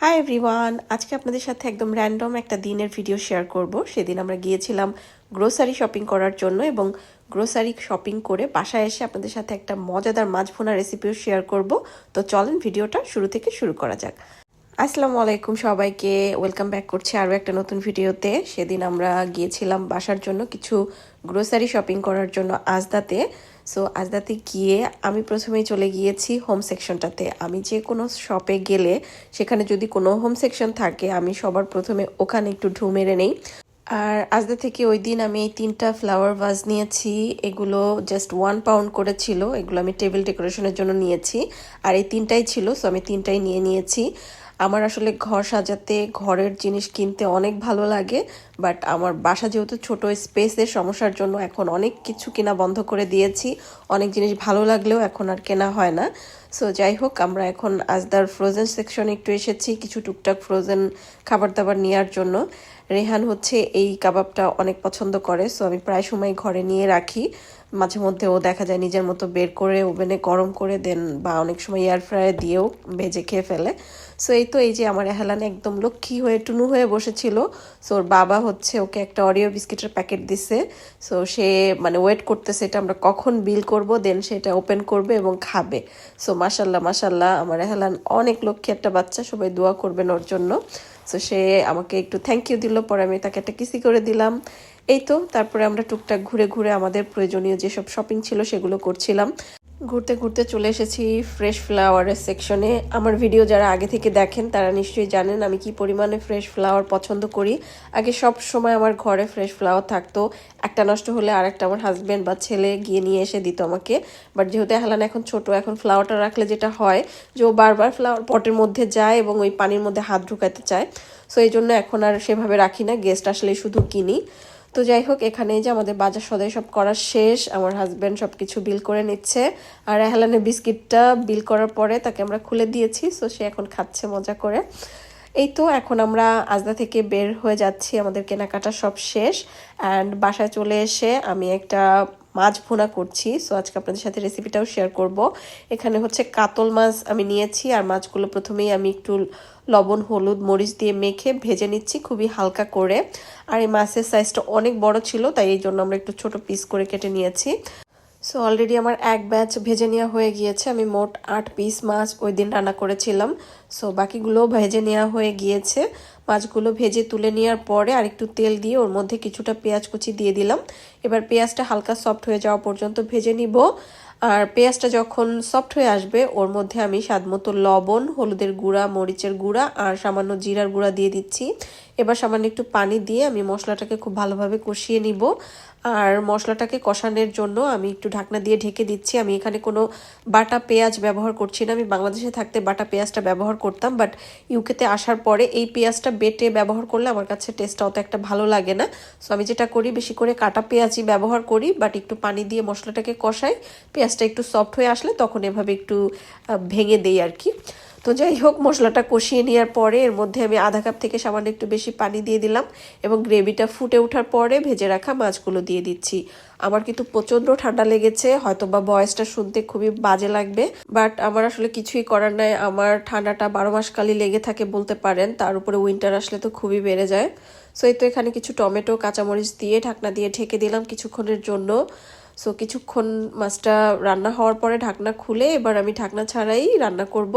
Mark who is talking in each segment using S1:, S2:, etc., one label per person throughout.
S1: Hi everyone আজকে আপনাদের সাথে একদম র্যান্ডম একটা দিনের ভিডিও শেয়ার করব। সেদিন আমরা গিয়েছিলাম গ্রোসারি শপিং করার জন্য এবং গ্রোসারি শপিং করে বাসায় এসে আপনাদের সাথে একটা মজাদার মাছ ভুনা রেসিপিও শেয়ার করব। তো চলেন ভিডিওটা শুরু থেকে শুরু করা যাক। আসসালামু আলাইকুম সবাইকে। ওয়েলকাম ব্যাক করছি আরও একটা নতুন ভিডিওতে সেদিন আমরা গিয়েছিলাম বাসার জন্য কিছু গ্রোসারি শপিং করার জন্য আজদাতে। সো আজদাতে গিয়ে আমি প্রথমেই চলে গিয়েছি হোম সেকশনটাতে আমি যে কোনো শপে গেলে সেখানে যদি কোনো হোম সেকশন থাকে, আমি সবার প্রথমে ওখানে একটু ঢু মেরে নেই। আর আজদা থেকে ওই দিন আমি এই তিনটা ফ্লাওয়ার ভাজ নিয়েছি, এগুলো জাস্ট ওয়ান পাউন্ড করে ছিল। এগুলো আমি টেবিল ডেকোরেশনের জন্য নিয়েছি। আর এই তিনটাই ছিল সো আমি তিনটাই নিয়ে নিয়েছি। আমার আসলে ঘর সাজাতে, ঘরের জিনিস কিনতে অনেক ভালো লাগে বাট আমার বাসা যেহেতু ছোট, স্পেসের সমস্যার জন্য এখন অনেক কিছু কেনা বন্ধ করে দিয়েছি। অনেক জিনিস ভালো লাগলেও এখন আর কেনা হয় না। সো যাই হোক, আমরা এখন আজদার ফ্রোজেন সেকশনে একটু এসেছি, কিছু টুকটাক ফ্রোজেন খাবার দাবার নেওয়ার জন্য। রেহান হচ্ছে এই কাবাবটা অনেক পছন্দ করে সো আমি প্রায় সময় ঘরে নিয়ে রাখি। মাঝে মধ্যে ও দেখা যায় নিজের মতো বের করে ওভেনে গরম করে দেন বা অনেক সময় এয়ার ফ্রায়ার দিয়েও ভেজে খেয়ে ফেলে। সো এই তো এই যে আমার এহালান একদম লক্ষ্মী হয়ে, টুনু হয়ে বসেছিল। সো ওর বাবা হচ্ছে ওকে একটা অরিও বিস্কিটের প্যাকেট দিছে। সো সে মানে ওয়েট করতেছে এটা আমরা কখন বিল করব দেন সেটা ওপেন করবে এবং খাবে। সো মাসাল্লাহ মাসাল্লাহ আমার এহালান অনেক লক্ষ্মী একটা বাচ্চা, সবাই দোয়া করবেন ওর জন্য। সো সে আমাকে একটু থ্যাংক ইউ দিল, পরে আমি তাকে একটা কিসি করে দিলাম। এই তো, তারপরে আমরা টুকটাক ঘুরে ঘুরে আমাদের প্রয়োজনীয় যেসব শপিং ছিল সেগুলো করছিলাম। ঘুরতে ঘুরতে চলে এসেছি ফ্রেশ ফ্লাওয়ারের সেকশনে আমার ভিডিও যারা আগে থেকে দেখেন, তারা নিশ্চয়ই জানেন আমি কি পরিমাণে ফ্রেশ ফ্লাওয়ার পছন্দ করি। আগে সব সময় আমার ঘরে ফ্রেশ ফ্লাওয়ার থাকতো। একটা নষ্ট হলে আরেকটা আমার হাজব্যান্ড বা ছেলে গিয়ে নিয়ে এসে দিত আমাকে। বাট যেহেতু হালান এখন ছোট, এখন ফ্লাওয়ারটা রাখলে যেটা হয় যে ও বারবার ফ্লাওয়ার পটের মধ্যে যায় এবং ওই পানির মধ্যে হাত ঢুকাতে চায়। সো এই জন্য এখন আর সেভাবে রাখি না গেস্ট আসলে শুধু কিনি। তো যাই হোক এখানে যে আমাদের বাজার সদাই সব করা শেষ। আমার হাজব্যান্ড সব কিছু বিল করে নিচ্ছে। আর এহেলানের বিস্কিটটা বিল করার পরে তাকে আমরা খুলে দিয়েছি সো সে এখন খাচ্ছে মজা করে। এই তো, এখন আমরা আজদা থেকে বের হয়ে যাচ্ছি। আমাদের কেনাকাটা সব শেষ। অ্যান্ড বাসায় চলে এসে আমি একটা মাছ ভুনা করছি। সো আজকে আপনাদের সাথে রেসিপিটাও শেয়ার করব। এখানে হচ্ছে কাতল মাছ আমি নিয়েছি, আর মাছগুলো প্রথমেই আমি একটু লবণ, হলুদ, মরিচ দিয়ে মেখে ভেজে নিচ্ছি খুবই হালকা করে। আর এই মাছের সাইজটা অনেক বড় ছিল, তাই এই জন্য আমরা একটু ছোট পিস করে কেটে নিয়েছি। সো অলরেডি আমার এক ব্যাচ ভেজে নেওয়া হয়ে গিয়েছে। আমি মোট আট পিস মাছ ওই দিন রান্না করেছিলাম। সো বাকিগুলোও ভেজে নেওয়া হয়ে গিয়েছে। মাছগুলো ভেজে তুলে নেওয়ার পরে আরেকটু তেল দিয়ে ওর মধ্যে কিছুটা পেঁয়াজ কুচি দিয়ে দিলাম। এবার পেঁয়াজটা হালকা সফট হয়ে যাওয়া পর্যন্ত ভেজে নিব। আর পেঁয়াজটা যখন সফট হয়ে আসবে, ওর মধ্যে আমি স্বাদমতো লবণ, হলুদের গুঁড়া, মরিচের গুঁড়া আর সামান্য জিরার গুঁড়া দিয়ে দিচ্ছি। এবার সামান্য একটু পানি দিয়ে আমি মশলাটাকে খুব ভালোভাবে কষিয়ে নিব। আর মশলাটাকে কষানোর জন্য আমি একটু ঢাকনা দিয়ে ঢেকে দিচ্ছি। আমি এখানে কোনো বাটা পেঁয়াজ ব্যবহার করছি না। আমি বাংলাদেশে থাকতে বাটা পেঁয়াজটা ব্যবহার করতাম বাট ইউকেতে আসার পরে এই পেঁয়াজটা বেটে ব্যবহার করলে আমার কাছে টেস্টটা অত একটা ভালো লাগে না। সো আমি যেটা করি, বেশি করে কাটা পেঁয়াজই ব্যবহার করি বাট একটু পানি দিয়ে মশলাটাকে কষাই পেঁয়াজটা একটু সফট হয়ে আসলে তখন এভাবে একটু ভেঙে দেই আর কি তো যাই হোক, মশলাটা কষিয়ে নেওয়ার পরে এর মধ্যে আমি আধা কাপ থেকে সামান্য একটু বেশি পানি দিয়ে দিলাম এবং গ্রেভিটা ফুটে ওঠার পরে ভেজে রাখা মাছগুলো দিয়ে দিচ্ছি। আমার কিন্তু প্রচণ্ড ঠান্ডা লেগেছে হয়তো বা বয়সটা শুনতে খুবই বাজে লাগবে বাট আমার আসলে কিছুই করার নাই। আমার ঠান্ডাটা বারো মাস কালই লেগে থাকে বলতে পারেন, তার উপরে উইন্টার আসলে তো খুবই বেড়ে যায়। সো এই তো এখানে কিছু টমেটো, কাঁচামরিচ দিয়ে ঢাকনা দিয়ে ঢেকে দিলাম কিছুক্ষণের জন্য। সো কিছুক্ষণ মাছটা রান্না হওয়ার পরে ঢাকনা খুলে এবার আমি ঢাকনা ছাড়াই রান্না করব।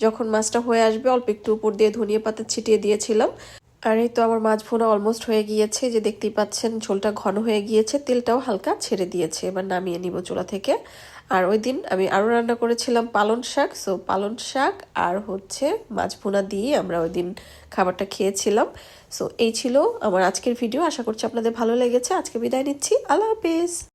S1: যখন মাছটা হয়ে আসবে, অল্প একটু উপর দিয়ে ধনিয়া পাতা ছিটিয়ে দিয়েছিলাম। আর এই তো আমার মাছ ভোনা অলমোস্ট হয়ে গিয়েছে। যে দেখতেই পাচ্ছেন, ঝোলটা ঘন হয়ে গিয়েছে। তেলটাও হালকা ছেড়ে দিয়েছে। এবার নামিয়ে নিব চুলা থেকে। আর ওই দিন আমি আরও রান্না করেছিলাম পালন শাক। সো পালন শাক আর হচ্ছে মাছ ভুনা দিয়ে আমরা ওই দিন খাবারটা খেয়েছিলাম। সো এই ছিল আমার আজকের ভিডিও। আশা করছি আপনাদের ভালো লেগেছে। আজকে বিদায় নিচ্ছি। আল্লাহ হাফিজ।